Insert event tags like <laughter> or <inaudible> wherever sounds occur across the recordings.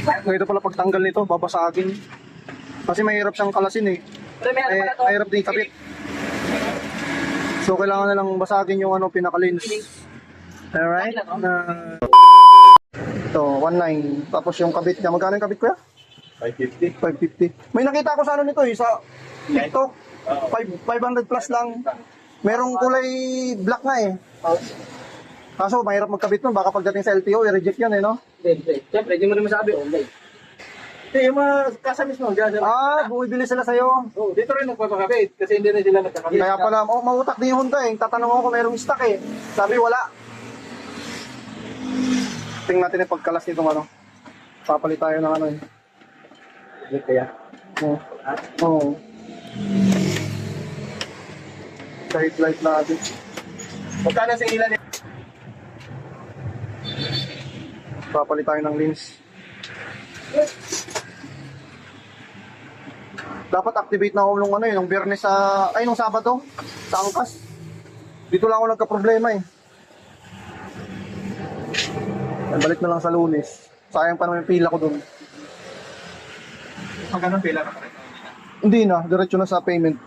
Ito pala pagtanggal nito, babasagin. Kasi mahirap siyang kalasin eh. Pero may ano Eh, pala to. mahirap din kapit. So, kailangan na lang basagin yung ano, pinaka-lens. Alright? Na... Ito, 1.9. Tapos yung kabit niya. Magkano yung kabit ko 550. 550. May nakita ko sa ano nito eh, sa TikTok. Five- 500 plus lang. Merong kulay black nga eh. Kaso mahirap magkabit nun. Baka pagdating sa LTO, i-reject yan eh, no? Hindi, hindi. Siyempre, hindi mo rin masabi online. Hindi, yung mga kasa mismo, dyan. dyan. Ah, bumibili sila sa'yo. Oh, dito rin nagpapakabit kasi hindi rin sila nagkakabit. Kaya pala, oh, mautak din yung Honda eh. Tatanong ako kung merong stock eh. Sabi wala. Tingnan natin yung pagkalas nitong ano. Papalit tayo ng ano eh. Kaya. Oo. Oo. Kahit light natin. Magkano sa ilan eh? Papalit tayo ng lens. Dapat activate na ako nung ano eh, nung biyernes sa, ay nung Sabado, sa Angkas. Dito lang ako nagka-problema eh. Balik na lang sa lunes. Sayang pa naman yung pila ko dun. Magkano pila ka pa rin? Hindi na, diretso na sa payment.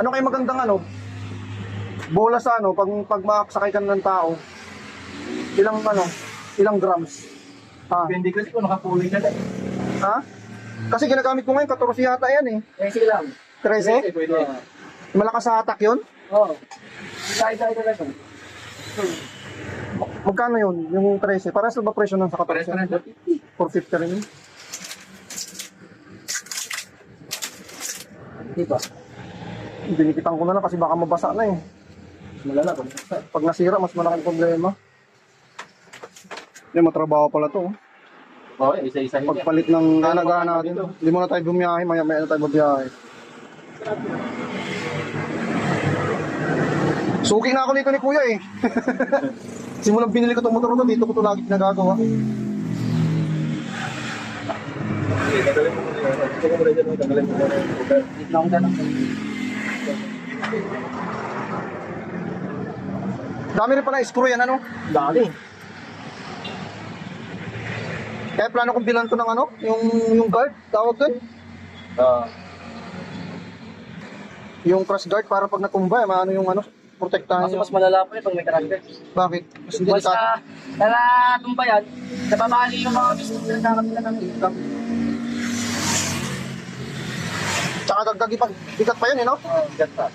Ano kayo magandang ano? Bola sa ano, pag, pag makasakay ka ng tao, ilang ano, ilang grams? Ha? Depende kasi kung nakapuling ka na. eh. Ha? Kasi ginagamit ko ngayon, 14 yata yan eh. Sige lang. 13? Pwede. Malakas sa hatak yun? Oo. Isa-isa ito lang. Magkano yun? Yung 13? Para sa ba presyo ng sa Pares 14? na rin. 450 rin yun. Di ba? Binikitan ko na lang kasi baka mabasa na eh. Malala ba? Pag nasira, mas malaking problema. Yung matrabaho pala to. oh. Oo, isa-isa hindi. Pagpalit ng gana-gana natin. Hindi mo na tayo bumiyahe, maya-maya na tayo bumiyahe. Suki na ako nito ni Kuya eh. <laughs> Simulang binili ko itong motor ko, dito ko ito lagi nagagawa. Tagalin mo muna. Ito ko muna dyan. Tagalin mo muna Dami rin pala screw yan ano. Dali. Kaya plano kong bilan to ng ano, yung, yung guard, tawag doon. Ah. Yung crash guard para pag natumba, eh, maano yung ano, protektahan Kasi mas malala pa yun pag may karakter. Bakit? Mas Once delikado. na nanatumba yan, nababali yung mga business na nakakamila ng income. Tsaka dagdag ipag, bigat pa yun eh, no? Gat pa.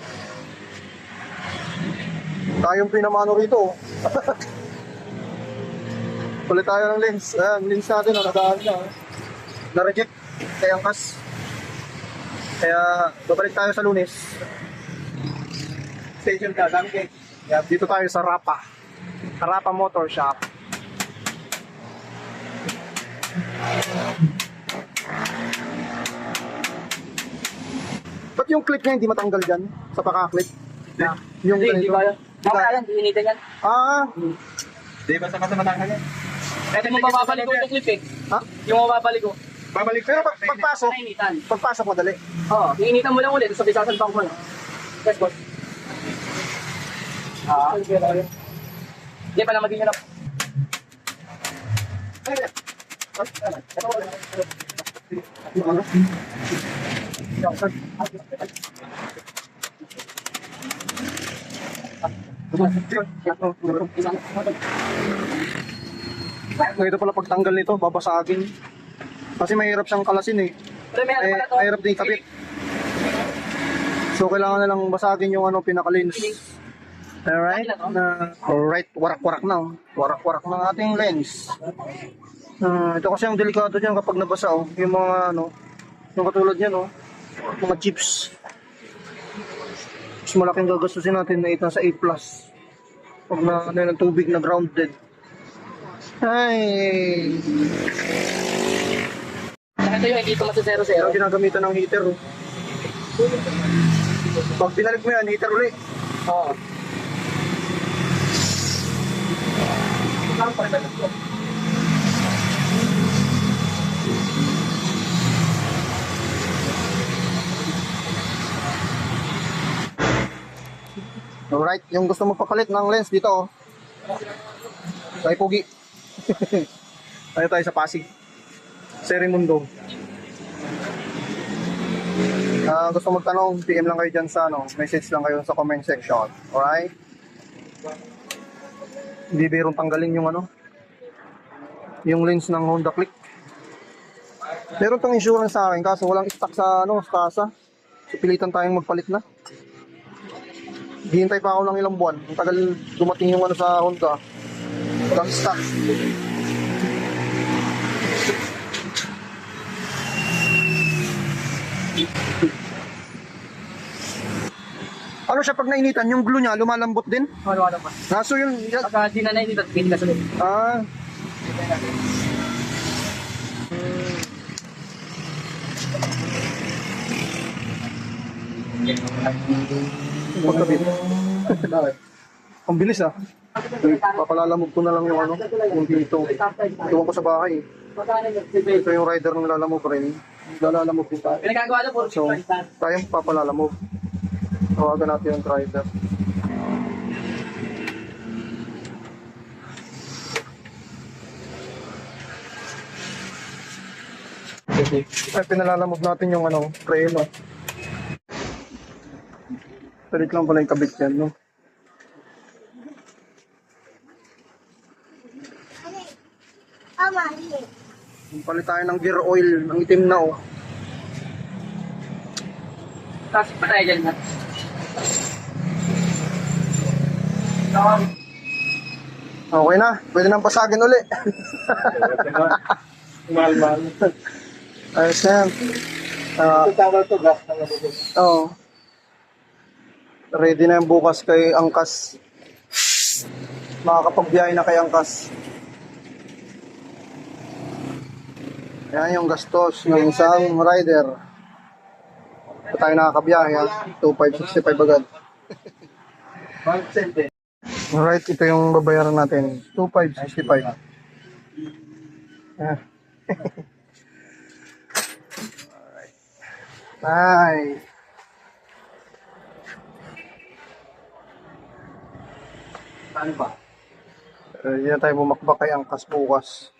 Tayong pinamano rito. <laughs> Palit tayo ng lens. Ayan, lens natin, oh, nadaan na. oh. Na-reject. Kaya angkas. Kaya, babalik tayo sa lunes. Station ka. Dami kayo. Dito tayo sa Rapa. Rapa Motor Shop. Yung clip niya hindi matanggal dyan? Sa paka-clip? Yung Hindi, hindi ganito? ba yan? Mamaya yan, iinitan yan. Ah, Di ba sa kasamatang yan? Kasi mo mababalik ko yung clip eh. ha? Yung mababalik ko. Babalik Pero pag, pagpasok, Nainitan. pagpasok madali. Oo, iinitan mo lang ulit, sabi sasalpang mo na. Yes, boss. Ah, hindi pa naman din yun ako. Ito pala pagtanggal nito, babasagin. Kasi mahirap siyang kalasin eh. May ano mahirap din kapit. So, kailangan na lang basagin yung ano, pinaka-lens. Alright? Na, alright, warak-warak na. oh. Warak-warak ng ating lens. Ah, ito kasi ang delikado dyan kapag nabasa oh. Yung mga ano, yung katulad yan oh. Mga chips. Mas malaking gagastusin natin na 8 sa 8 plus. Pag na, ano yun, ng tubig na grounded. Ay! Saka ito yung hindi masa Kaya 0-0. ginagamitan ng heater. Oh. Pag binalik mo yan, heater ulit. Oo. Alright, yung gusto magpapalit ng lens dito, oh. Kay Pugi. <laughs> tayo tayo sa Pasig. Serimundo. Ah, gusto magtanong, PM lang kayo dyan sa ano, message lang kayo sa comment section. Alright? Hindi birong tanggalin yung ano, yung lens ng Honda Click. Meron tong insurance sa akin kaso walang stock sa ano, sa kasa. So, pilitan tayong magpalit na. Hihintay pa ako ng ilang buwan. Ang tagal dumating yung ano sa Honda. Walang stock. Ano siya pag nainitan, yung glue niya lumalambot din? Ano pa. Kaso yun, yan- Pagka di na nainit, hindi ka sunod. ah, magkabit. Ang bilis ah. Papalalamog ko na lang yung ano, yung dito. Tuwan ko sa bahay. Ito yung rider ng lalamog rin. Lalalamog din tayo. Pinagagawa na po. So, tayong papalalamog. Tawagan natin yung rider. Ay, pinalalamog natin yung ano, preno. Palit lang pala yung kabit yan, no? Palit tayo ng gear oil, ng itim na, oh. Tapos pa tayo dyan. ha? Okay na, pwede nang pasagin uli. <laughs> Mahal-mahal. Ayos na yan. Ah, Tawag to, gas na nabubog. Oo. Ready na yung bukas kay Angkas. Makakapagbiyahe na kay Angkas. Yan yung gastos ng isang rider. Ito tayo nakakabiyahe ha. 2,565 agad. 1%. <laughs> Alright, ito yung babayaran natin. 2,565. Ah. <laughs> Alright. Nice. Ano ba? Uh, hindi na tayo bumakbak kay Angkas bukas.